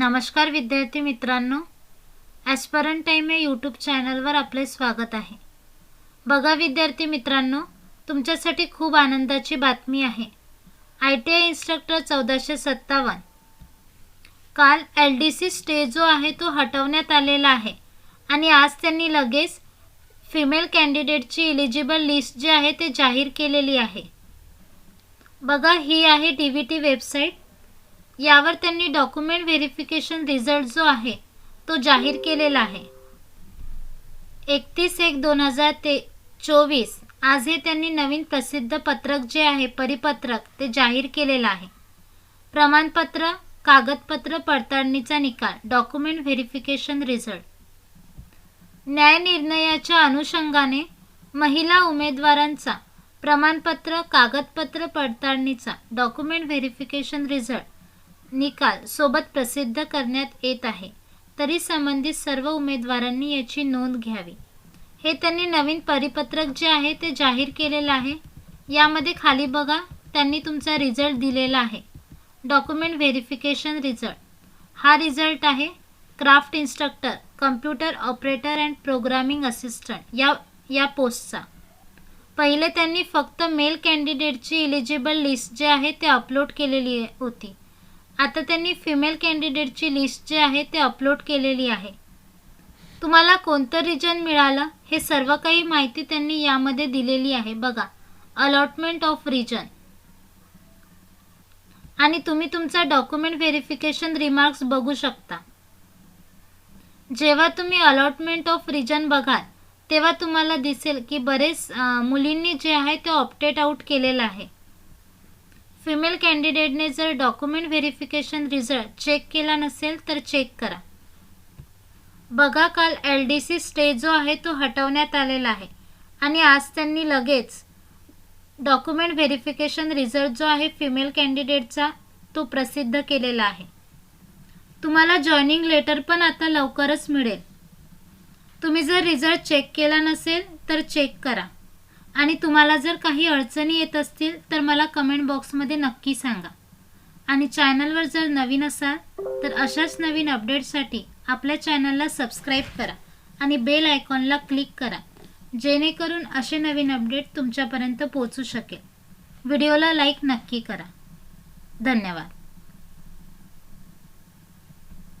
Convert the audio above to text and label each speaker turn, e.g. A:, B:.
A: नमस्कार विद्यार्थी मित्रांनो. ॲस्परंट टाईम या यूट्यूब चॅनलवर आपले स्वागत आहे. बघा विद्यार्थी मित्रांनो तुमच्यासाठी खूप आनंदाची बातमी आहे. आय टी आय इन्स्ट्रक्टर चौदाशे सत्तावन्न. काल एल डी सी स्टे जो आहे तो हटवण्यात आलेला आहे. आणि आज त्यांनी लगेच फिमेल कॅन्डिडेटची इलिजिबल लिस्ट जी आहे ते जाहीर केलेली आहे. बघा ही आहे डी व्ही टी वेबसाईट यावर त्यांनी डॉक्युमेंट व्हेरिफिकेशन रिझल्ट जो आहे तो जाहीर केलेला आहे. एकतीस एक दोन हजार ते चोवीस आज हे त्यांनी नवीन प्रसिद्ध पत्रक जे आहे परिपत्रक ते जाहीर केलेलं आहे. प्रमाणपत्र कागदपत्र पडताळणीचा निकाल डॉक्युमेंट व्हेरिफिकेशन रिझल्ट न्यायनिर्णयाच्या अनुषंगाने महिला उमेदवारांचा प्रमाणपत्र कागदपत्र पडताळणीचा डॉक्युमेंट व्हेरिफिकेशन रिझल्ट निकाल सोबत प्रसिद्ध करण्यात येत आहे. तरी संबंधित सर्व उमेदवारांनी याची नोंद घ्यावी. हे त्यांनी नवीन परिपत्रक जे आहे ते जाहीर केलेलं आहे. यामध्ये खाली बघा त्यांनी तुमचा रिझल्ट दिलेला आहे. Document verification result. हा रिझल्ट आहे craft instructor computer operator and programming assistant या या पोस्टचा. पहिले त्यांनी फक्त मेल कॅन्डिडेटची इलिजिबल लिस्ट जे आहे ते अपलोड केलेली होती. आता त्यांनी फिमेल कॅन्डिडेटची लिस्ट जी आहे ते अपलोड केलेली आहे. तुम्हाला कोणतं रिजन मिळालं हे सर्व काही माहिती त्यांनी यामध्ये दिलेली आहे. बघा अलॉटमेंट ऑफ रिजन आणि तुम्ही तुमचा डॉक्युमेंट व्हेरिफिकेशन रिमार्क्स बघू शकता. जेव्हा तुम्ही अलॉटमेंट ऑफ रिजन बघाल तेव्हा तुम्हाला दिसेल की बरेच मुलींनी जे आहे ते ऑप्टेट आऊट केलेलं आहे. फिमेल कॅन्डिडेटने जर डॉक्युमेंट व्हेरिफिकेशन रिझल्ट चेक केला नसेल तर चेक करा. बघा काल एल डी सी स्टे जो आहे तो हटवण्यात आलेला आहे. आणि आज त्यांनी लगेच डॉक्युमेंट व्हेरिफिकेशन रिझल्ट जो आहे फिमेल कॅन्डिडेटचा तो प्रसिद्ध केलेला आहे. तुम्हाला जॉईनिंग लेटर पण आता लवकरच मिळेल. तुम्ही जर रिझल्ट चेक केला नसेल तर चेक करा. आणि तुम्हाला जर काही अडचणी येत असतील तर मला कमेंट बॉक्समध्ये नक्की सांगा. आणि चॅनलवर जर नवीन असाल तर अशाच नवीन अपडेटसाठी आपल्या चॅनलला सबस्क्राईब करा आणि बेल आयकॉनला क्लिक करा जेणेकरून असे नवीन अपडेट तुमच्यापर्यंत पोहोचू शकेल. व्हिडिओला लाईक नक्की करा. धन्यवाद.